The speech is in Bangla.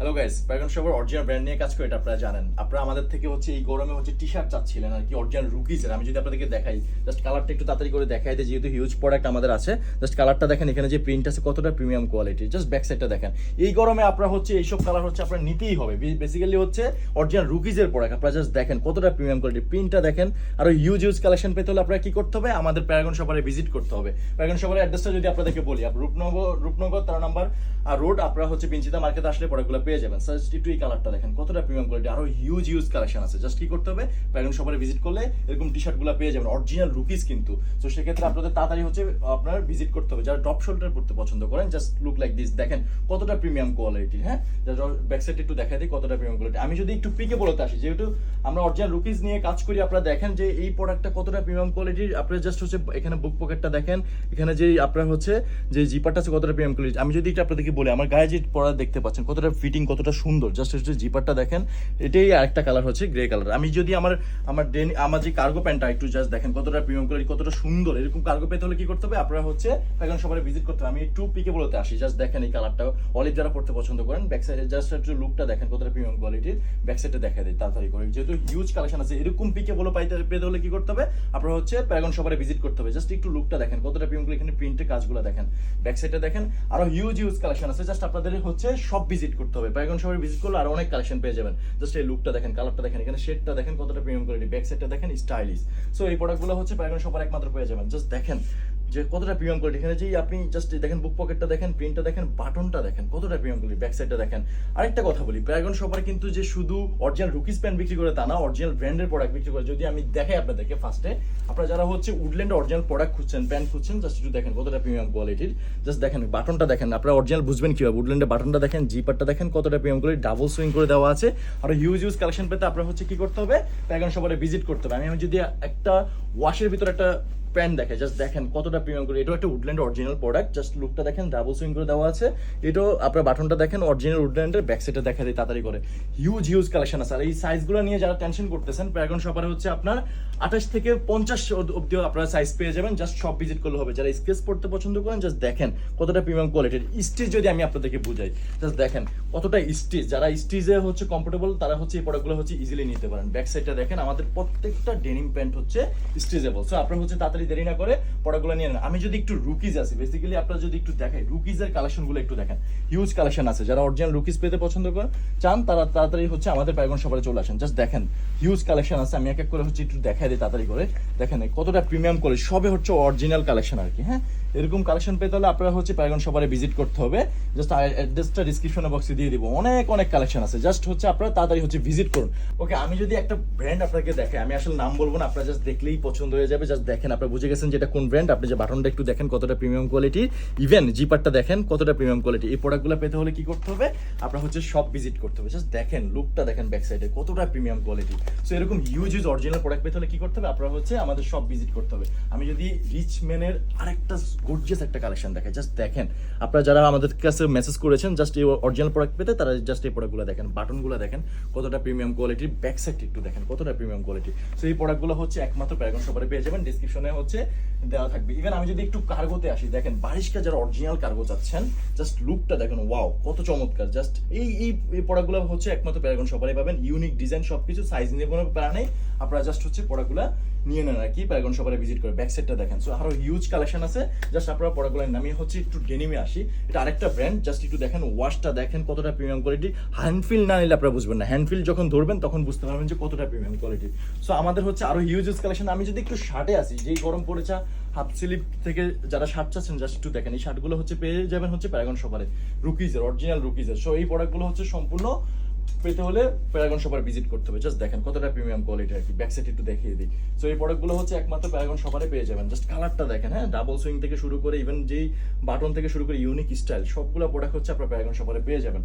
হ্যালো গাইস প্যারাগন শপের অরিজিনাল ব্র্যান্ড নিয়ে কাজ করে এটা আপনারা জানেন। আপনারা আমাদের থেকে হচ্ছে এই গরমে হচ্ছে টি শার্ট চাচ্ছিলেন আর কি অরিজিনাল রুকিজের আমি যদি আপনাদেরকে দেখাই জাস্ট কালারটা একটু তাড়াতাড়ি করে দেখাই দিই, যেহেতু হিউজ প্রোডাক্ট আমাদের আছে। জাস্ট কালারটা দেখেন, এখানে যে প্রিন্ট আছে, কতটা প্রিমিয়াম কোয়ালিটি জাস্ট ব্যাক সাইডটা দেখেন। এই গরমে আপনারা হচ্ছে এইসব কালার হচ্ছে আপনার নিতেই হবে। বেসিক্যালি হচ্ছে অরিজিনাল রুকিজের প্রোডাক্ট আপনারা জাস্ট দেখেন কতটা প্রিমিয়াম কোয়ালিটি প্রিন্টটা দেখেন, আর হিউজ হিউজ কালেকশন পেতে হলে আপনারা কি করতে হবে? আমাদের প্যারাগন শপারে ভিজিট করতে হবে। প্যারাগন শপারের অ্যাড্রেসটা যদি আপনাদেরকে বলি রূপনগর রূপনগর তেরো নাম্বার আর রোড আপনারা হচ্ছে পিঞ্চিতা মার্কেটে আসলে প্রোডাক্টগুলো পেয়ে যাবেন। জাস্ট একটু এই কালারটা দেখেন। কতটা প্রিমিয়াম কোয়ালিটি আরও হিউজ হিউজ কালেকশন আছে। জাস্ট কি করতে হবে? প্যারাগন শপারে ভিজিট করলে এরকম টি শার্টগুলো পেয়ে যাবেন। অরিজিনাল রুকিজ কিন্তু। তো সেক্ষেত্রে আপনাদের তাড়াতাড়ি হচ্ছে, আপনার ভিজিট করতে হবে। যারা টপ শোল্ডার পড়তে পছন্দ করেন জাস্ট লুক লাইক দিস দেখেন কতটা প্রিমিয়াম কোয়ালিটি হ্যাঁ? ব্যাক সাইড একটু দেখা দিই, কতটা প্রিমিয়াম কোয়ালিটি আমি যদি একটু পিকে বলতে আসি, যেহেতু আমরা অরিজিনাল রুকিজ নিয়ে কাজ করি, আপনারা দেখেন যে এই প্রোডাক্টটা কতটা প্রিমিয়াম কোয়ালিটির আপনারা জাস্ট হচ্ছে এখানে বুক পকেটটা দেখেন। এখানে যে আপনার হচ্ছে যে জিপারটা আছে, কতটা প্রিমিয়াম কোয়ালিটি আমি যদি এটা আপনাদেরকে বলি, আমার গায়ে যে পড়া দেখতে পাচ্ছেন, কতটা ফিটিং কতটা সুন্দর। জাস্ট হচ্ছে জিপারটা দেখেন, এটাই আরেকটা কালার হচ্ছে গ্রে কালার আমি যদি আমার আমার ডেন আমার যে কার্গো প্যান্টটা একটু জাস্ট দেখেন, কতটা প্রিমিয়াম কোয়ালিটি কতটা সুন্দর, এরকম কার্গো পেতে হলে কি করতে হবে? আপনারা হচ্ছে এখন সবাই ভিজিট করতে হবে। আমি একটু পিকে বলতে আসি জাস্ট দেখেন এই কালারটা অলিভ যারা পড়তে পছন্দ করেন ব্যাক সাইডে জাস্ট একটু লুকটা দেখেন, কতটা প্রিমিয়াম কোয়ালিটির ব্যাক সাইডে দেখা দেয় তাড়াতাড়ি করে। যেহেতু হিউজ কালেকশন আছে, এরকম পিকে বলে পাইতে, পেতে হলে কি করতে হবে? আপনারা হচ্ছে প্যারাগন সবাই ভিজিট করতে হবে। জাস্ট একটু লুকটা দেখেন, কতটা প্রিমিয়াম এখানে প্রিন্টের কাজগুলো দেখেন। ব্যাক সাইডে দেখেন, আরও হিউজ হিউজ কালেকশন আছে। জাস্ট আপনাদের হচ্ছে সব ভিজিট করতে হবে। প্যারাগন শপে ভিজিট করলে আর অনেক কালেকশন পেয়ে যাবেন। জাস্ট এই লুকটা দেখেন কালারটা দেখেন, এখানে শেডটা দেখেন কতটা প্রিমিয়াম কোয়ালিটি ব্যাক সাইডটা দেখেন স্টাইলিশ সো এই প্রোডাক্টগুলো হচ্ছে প্যারাগন শপার একমাত্র পেয়ে যাবেন। জাস্ট দেখেন। যে কতটা প্রিমিয়াম কোয়ালিটি এখানে যেই আপনি জাস্ট দেখেন বুক পকেটটা দেখেন প্রিন্টটা দেখেন বাটনটা দেখেন, কতটা প্রিমিয়াম কোয়ালিটি ব্যাক সাইডটা দেখেন। আরেকটা কথা বলি প্যারাগন সবার কিন্তু যে শুধু অরিজিনাল রুকিস প্যান্ট বিক্রি করে তা না অরিজিনাল ব্র্যান্ডের প্রোডাক্ট বিক্রি করে। যদি আমি দেখাই আপনাদেরকে ফার্স্টে আপনারা যারা হচ্ছে উডল্যান্ড অরিজিনাল প্রোডাক্ট খুঁজছেন প্যান্ট খুঁজছেন জাস্ট একটু দেখেন কতটা প্রিমিয়াম কোয়ালিটির জাস্ট দেখেন বাটনটা দেখেন, আপনারা অরিজিনাল বুঝবেন কীভাবে উডল্যান্ডের বাটনটা দেখেন জিপারটা দেখেন, কতটা প্রিমিয়াম কোয়ালিটি ডাবল সুইং করে দেওয়া আছে। আর হিউজ হিউজ কালেকশন পেতে আপনারা হচ্ছে কি করতে হবে? প্যারাগন সবার ভিজিট করতে হবে। আমি যদি একটা ওয়াশের ভিতরে একটা প্যান্ট দেখে জাস্ট দেখেন কতটা প্রিমিয়াম করে। এটাও একটা উডল্যান্ড অরিজিনাল প্রোডাক্ট জাস্ট লুকটা দেখেন ডাবল সুইং করে দেওয়া আছে। এটাও আপনার বাটনটা দেখেন অরিজিনাল উডল্যান্ডের ব্যাক সাইডে দেখা যায় তাড়াতাড়ি করে। হিউজ হিউজ কালেকশন আছে। আর এই সাইজগুলো নিয়ে যারা টেনশন করতেছেন প্যারাগন শপারে হচ্ছে আপনার আঠাশ থেকে পঞ্চাশ অব্দিও আপনারা সাইজ পেয়ে যাবেন। জাস্ট সব ভিজিট করলে হবে। যারা স্কেচ পড়তে পছন্দ করেন জাস্ট দেখেন কতটা প্রিমিয়াম কোয়ালিটির স্টিচ যদি আমি আপনাদেরকে বুঝাই জাস্ট দেখেন কতটা স্টিচ যারা স্টিচে হচ্ছে কমফোর্টেবল তারা হচ্ছে এই প্রোডাক্টগুলো হচ্ছে ইজিলি নিতে পারেন। ব্যাক সাইডটা দেখেন, আমাদের প্রত্যেকটা ডেনিম প্যান্ট হচ্ছে স্ট্রেচেবল সো আপনারা হচ্ছে তাড়াতাড়ি দেরি না করে প্রোডাক্টগুলো নিয়ে নেন। আমি যদি একটু রুকিজ আছি বেসিক্যালি আপনারা যদি একটু দেখাই রুকিজের কালেকশনগুলো একটু দেখেন। হিউজ কালেকশন আছে। যারা অরিজিনাল রুকিজ পেতে পছন্দ করেন, চান, তারা তাড়াতাড়ি হচ্ছে আমাদের প্যারাগন সবাই চলে আসেন। জাস্ট দেখেন হিউজ কালেকশন আছে। আমি এক এক করে হচ্ছে একটু দেখাই দিই তাড়াতাড়ি করে। দেখেন কতটা প্রিমিয়াম করে সবে হচ্ছে অরিজিনাল কালেকশন আর কি হ্যাঁ? এরকম কালেকশন পেতে হলে আপনারা হচ্ছে প্যারাগন সবাই ভিজিট করতে হবে। জাস্ট অ্যাড্রেসটা ডিসক্রিপশনে বক্সে দিয়ে দিব। অনেক অনেক কালেকশন আছে। জাস্ট হচ্ছে আপনারা তাড়াতাড়ি হচ্ছে ভিজিট করুন। ওকে আমি যদি একটা ব্র্যান্ড আপনাকে দেখাই, আমি আসলে নাম বলব না, আপনারা জাস্ট দেখলেই পছন্দ হয়ে যাবে। জাস্ট দেখেন, আপনারা বুঝে গেছেন যে এটা কোন ব্র্যান্ড আপনি যে বাটনটা একটু দেখেন কতটা প্রিমিয়াম কোয়ালিটি ইভেন জিপারটা দেখেন কতটা প্রিমিয়াম কোয়ালিটি এই প্রোডাক্টগুলো পেতে হলে কি করতে হবে? আপনার হচ্ছে সব ভিজিট করতে হবে। জাস্ট দেখেন লুকটা দেখেন ব্যাক সাইডে কতটা প্রিমিয়াম কোয়ালিটি সো এরকম হিউজ হিউজ অরিজিনাল প্রোডাক্ট পেতে হলে কি করতে হবে? আপনারা হচ্ছে আমাদের সব ভিজিট করতে হবে। আমি যদি রিচ ম্যানের আরেকটা গর্জিয়াস একটা কালেকশন দেখাই জাস্ট দেখেন। আপনারা যারা আমাদের কাছে মেসেজ করেছেন জাস্ট এই অরিজিনাল প্রোডাক্ট পেতে, তারা জাস্ট এই প্রোডাক্টগুলো দেখেন। বাটনগুলো দেখেন, কতটা প্রিমিয়াম কোয়ালিটির ব্যাক সাইড একটু দেখেন, কতটা প্রিমিয়াম কোয়ালিটি সো এই প্রোডাক্টগুলো হচ্ছে একমাত্র প্যারাগন সবারে পেয়ে যাবেন। ডিসক্রিপশনে হচ্ছে দেওয়া থাকবে। ইভেন আমি যদি একটু কার্গোতে আসি, দেখেন বারিশকা যারা অরিজিনাল কার্গো চাচ্ছেন জাস্ট লুকটা দেখেন ওয়াও কত চমৎকার। জাস্ট এই এই প্রোডাক্টগুলো হচ্ছে একমাত্র প্যারাগন সবারই পাবেন। ইউনিক ডিজাইন সবকিছু সাইজ নিয়ে কোনো প্যারা নেই। আপনারা জাস্ট হচ্ছে প্রোডাক্টগুলো নিয়ে নেন আর কি প্যারাগন সবারে ভিজিট করে। ব্যাক সাইডটা দেখেন। সো আরও হিউজ কালেকশন আছে। জাস্ট আপনারা প্রোডাক্টগুলো নামিয়ে হচ্ছে একটু ডেনিমে আসি। এটা আরেকটা ব্র্যান্ড জাস্ট একটু দেখেন ওয়াশটা দেখেন কতটা প্রিমিয়াম কোয়ালিটি হ্যান্ডফিল না নিলে আপনারা বুঝবেন না। হ্যান্ডফিল যখন ধরবেন, তখন বুঝতে পারবেন যে কতটা প্রিমিয়াম কোয়ালিটি সো আমাদের হচ্ছে আরও হিউজ কালেকশন আমি যদি একটু শার্টে আসি, যেই গরম পড়েছে হাফ স্লিপ থেকে যারা শার্ট চাচ্ছেন জাস্ট একটু দেখেন। এই শার্টগুলো হচ্ছে পেয়ে যাবেন হচ্ছে প্যারাগন সবারে রুকিজের অরিজিনাল রুকিজের সো এই প্রোডাক্টগুলো হচ্ছে সম্পূর্ণ পেতে হলে প্যারাগন সবার ভিজিট করতে হবে। জাস্ট দেখেন কতটা প্রিমিয়াম কোয়ালিটি আর কি। ব্যাক সাইড একটু দেখিয়ে দিই। সো এই প্রোডাক্টগুলো হচ্ছে একমাত্র প্যারাগন সবারে পেয়ে যাবেন। জাস্ট কালারটা দেখেন হ্যাঁ? ডাবল সুইং থেকে শুরু করে ইভেন যেই বাটন থেকে শুরু করে ইউনিক স্টাইল সবগুলো প্রোডাক্ট হচ্ছে আপনার প্যারাগন সবারে পেয়ে যাবেন।